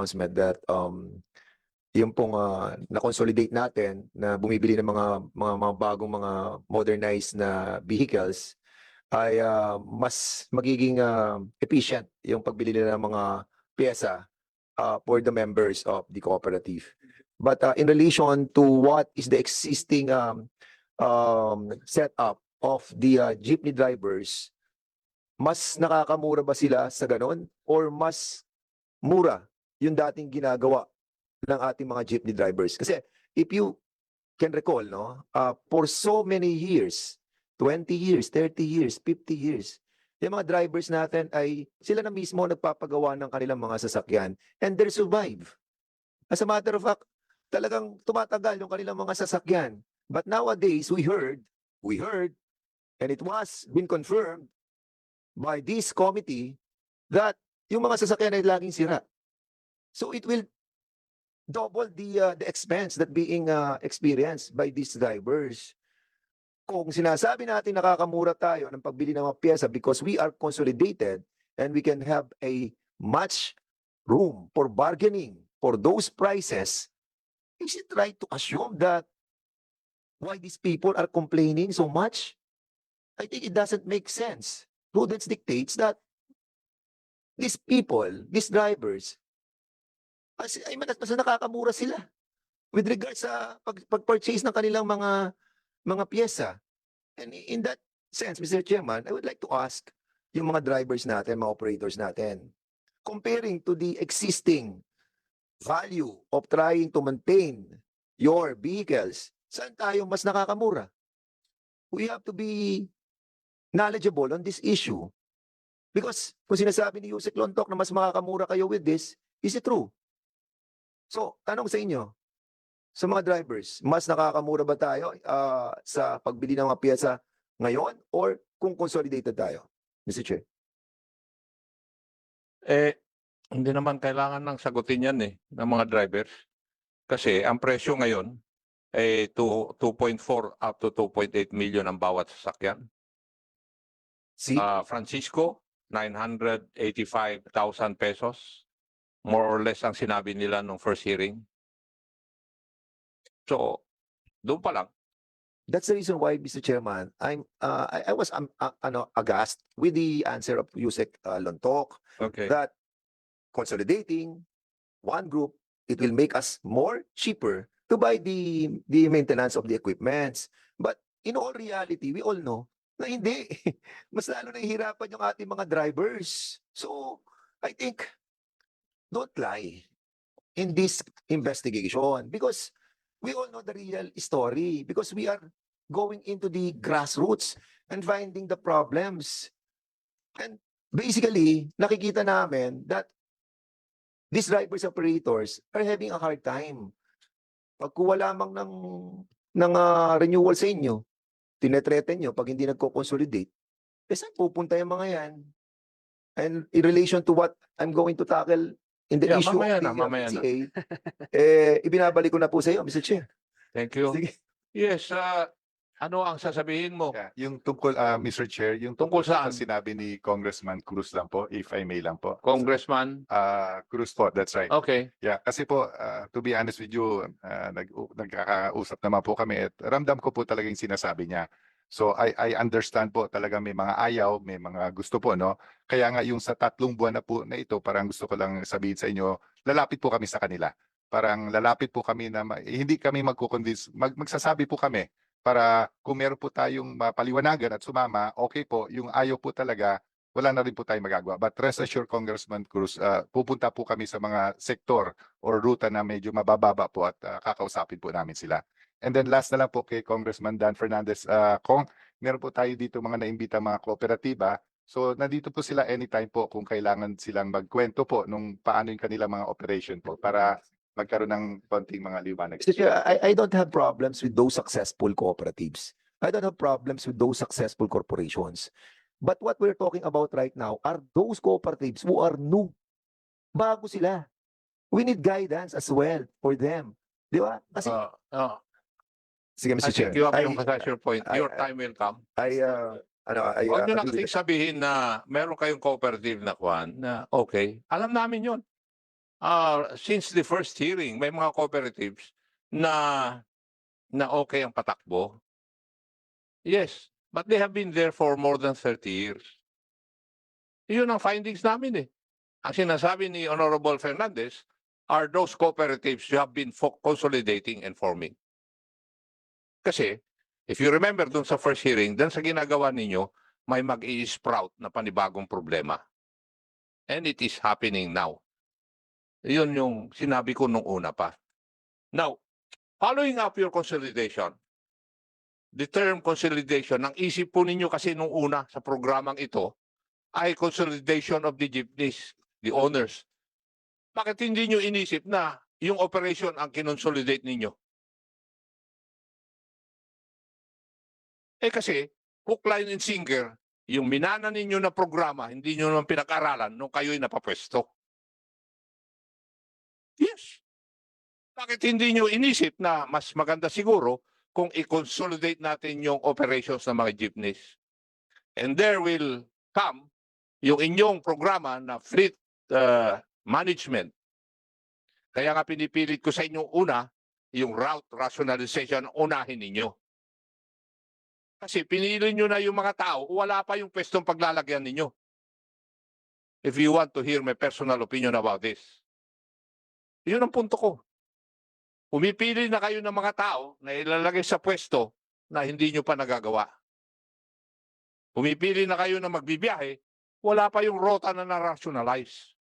announcement that um yung pong ah, na-consolidate natin na bumibili ng mga mga, mga bagong mga modernized na vehicles ay ah, mas magiging ah, efficient yung pagbili nila ng mga pyesa ah, for the members of the cooperative. But ah, in relation to what is the existing um, um, setup of the ah, jeepney drivers, mas nakakamura ba sila sa ganon or mas mura yung dating ginagawa ng ating mga jeepney drivers? Kasi if you can recall, no, uh, for so many years, 20 years, 30 years, 50 years, yung mga drivers natin ay sila na mismo nagpapagawa ng kanilang mga sasakyan and they survive. As a matter of fact, talagang tumatagal yung kanilang mga sasakyan. But nowadays, we heard, we heard, and it was been confirmed by this committee that yung mga sasakyan ay laging sira. So it will double the uh, the expense that being uh, experienced by these drivers. Kung sinasabi natin nakakamura tayo ng pagbili ng mga pyesa because we are consolidated and we can have a much room for bargaining for those prices, is it right to assume that why these people are complaining so much? I think it doesn't make sense. Prudence dictates that these people, these drivers, as, ay mas, nakakamura sila with regards sa pag, pag-purchase ng kanilang mga mga pyesa. And in that sense, Mr. Chairman, I would like to ask yung mga drivers natin, mga operators natin, comparing to the existing value of trying to maintain your vehicles, saan tayo mas nakakamura? We have to be knowledgeable on this issue. Because kung sinasabi ni Yusek Lontok na mas makakamura kayo with this, is it true? So, tanong sa inyo, sa mga drivers, mas nakakamura ba tayo ah, sa pagbili ng mga piyesa ngayon or kung consolidated tayo? Mr. Chair. Eh, hindi naman kailangan ng sagutin yan eh, ng mga drivers. Kasi ang presyo ngayon, eh, two- 2.4 up to 2.8 million ang bawat sasakyan. Si, Ah, Francisco, 985,000 pesos. More or less ang sinabi nila nung first hearing. So, doon pa lang. that's the reason why, Mr. Chairman, I'm, uh, I, I was um, uh, ano, aghast with the answer of Yusek uh, Lontok Okay. that consolidating one group, it will make us more cheaper to buy the the maintenance of the equipments. But in all reality, we all know na hindi. Mas lalo nahihirapan yung ating mga drivers. So, I think, don't lie in this investigation because we all know the real story because we are going into the grassroots and finding the problems. And basically, nakikita namin that these drivers operators are having a hard time. Pag kuha lamang ng, ng ah, renewal sa inyo, tinetreten nyo pag hindi nagko-consolidate, eh saan pupunta yung mga yan? And in relation to what I'm going to tackle in the Yeah, issue mamaya of na, uh, mamaya na. PCA, eh, ibinabalik ko na po sa iyo, Mr. Chair. Thank you. Sige. Yes, ah, ano ang sasabihin mo? Yeah, yung tungkol, ah, Mr. Chair, yung Tungkol tungkol sa saan? sinabi ni Congressman Cruz lang po, if I may lang po. Congressman? Ah, Cruz po, that's right. Okay. Yeah, kasi po, ah, to be honest with you, ah, nag, nagkakausap naman po kami at ramdam ko po talaga yung sinasabi niya. So I, I understand po talaga may mga ayaw, may mga gusto po, no? Kaya nga yung sa tatlong buwan na po na ito, parang gusto ko lang sabihin sa inyo, lalapit po kami sa kanila. Parang lalapit po kami na ma- hindi kami magko-convince, mag, magsasabi po kami para kung meron po tayong mapaliwanagan at sumama, okay po, yung ayaw po talaga, wala na rin po tayong magagawa. But rest assured, Congressman Cruz, ah, pupunta po kami sa mga sektor or ruta na medyo mabababa po at ah, kakausapin po namin sila. And then last na lang po kay Congressman Dan Fernandez, ah, Kong, meron po tayo dito mga naimbita mga kooperatiba. So nandito po sila anytime po kung kailangan silang magkwento po nung paano yung kanilang mga operation po para magkaroon ng konting mga liwanag. Mr. Chair, I, I don't have problems with those successful cooperatives. I don't have problems with those successful corporations. But what we're talking about right now are those cooperatives who are new. Bago sila. We need guidance as well for them. Di ba? Kasi, Ah, ah, sige, I Mr. Chair. think you have I, emphasized your point. I- Your I- time will come. I, uh, ano, I, Huwag uh, nyo na agree kasing with that. sabihin na meron kayong cooperative na kwan na okay. Alam namin yon. uh, since the first hearing, may mga cooperatives na na okay ang patakbo. Yes, but they have been there for more than 30 years. Yun ang findings namin eh. Ang sinasabi ni Honorable Fernandez are those cooperatives who have been fo- consolidating and forming. Kasi, if you remember dun sa first hearing, dun sa ginagawa ninyo, may mag-i-sprout na panibagong problema. And it is happening now. Yun yung sinabi ko nung una pa. Now, following up your consolidation, the term consolidation, ang isip po ninyo kasi nung una sa programang ito ay consolidation of the jeepneys, the owners. Bakit hindi nyo inisip na yung operation ang kinonsolidate ninyo? Eh kasi, hook, line, and sinker, yung minana ninyo na programa, hindi nyo naman pinag-aralan nung kayo'y napapwesto. Yes. Bakit hindi nyo inisip na mas maganda siguro kung i-consolidate natin yung operations ng mga jeepneys? And there will come yung inyong programa na fleet uh, management. Kaya nga pinipilit ko sa inyo una, yung route rationalization unahin ninyo. Kasi pinili nyo na yung mga tao, wala pa yung pwestong paglalagyan ninyo. If you want to hear my personal opinion about this. Yun ang punto ko. Pumipili na kayo ng mga tao na ilalagay sa pwesto na hindi nyo pa nagagawa. Pumipili na kayo na magbibiyahe, wala pa yung rota na na-rationalize.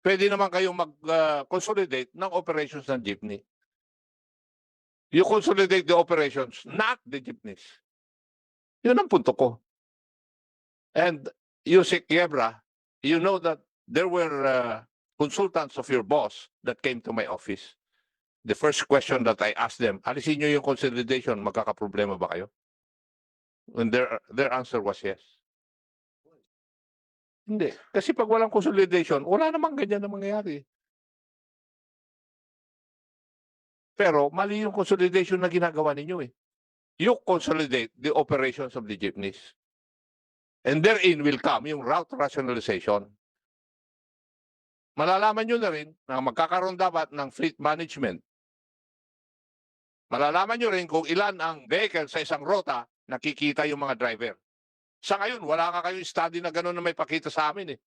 Pwede naman kayong mag-consolidate ng operations ng jeepney. You consolidate the operations, not the jeepneys. Yun ang punto ko. And you, si Quiebra, you know that there were uh, consultants of your boss that came to my office. The first question that I asked them, alisin nyo yung consolidation, magkakaproblema ba kayo? And their, their answer was yes. Hindi. Kasi pag walang consolidation, wala namang ganyan na mangyayari. Pero mali yung consolidation na ginagawa ninyo eh. You consolidate the operations of the jeepneys. And therein will come yung route rationalization. Malalaman nyo na rin na magkakaroon dapat ng fleet management. Malalaman nyo rin kung ilan ang vehicle sa isang rota nakikita yung mga driver. Sa ngayon, wala ka kayong study na gano'n na may pakita sa amin eh.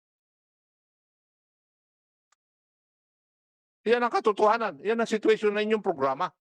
Yan ang katotohanan. Yan ang situation na inyong programa.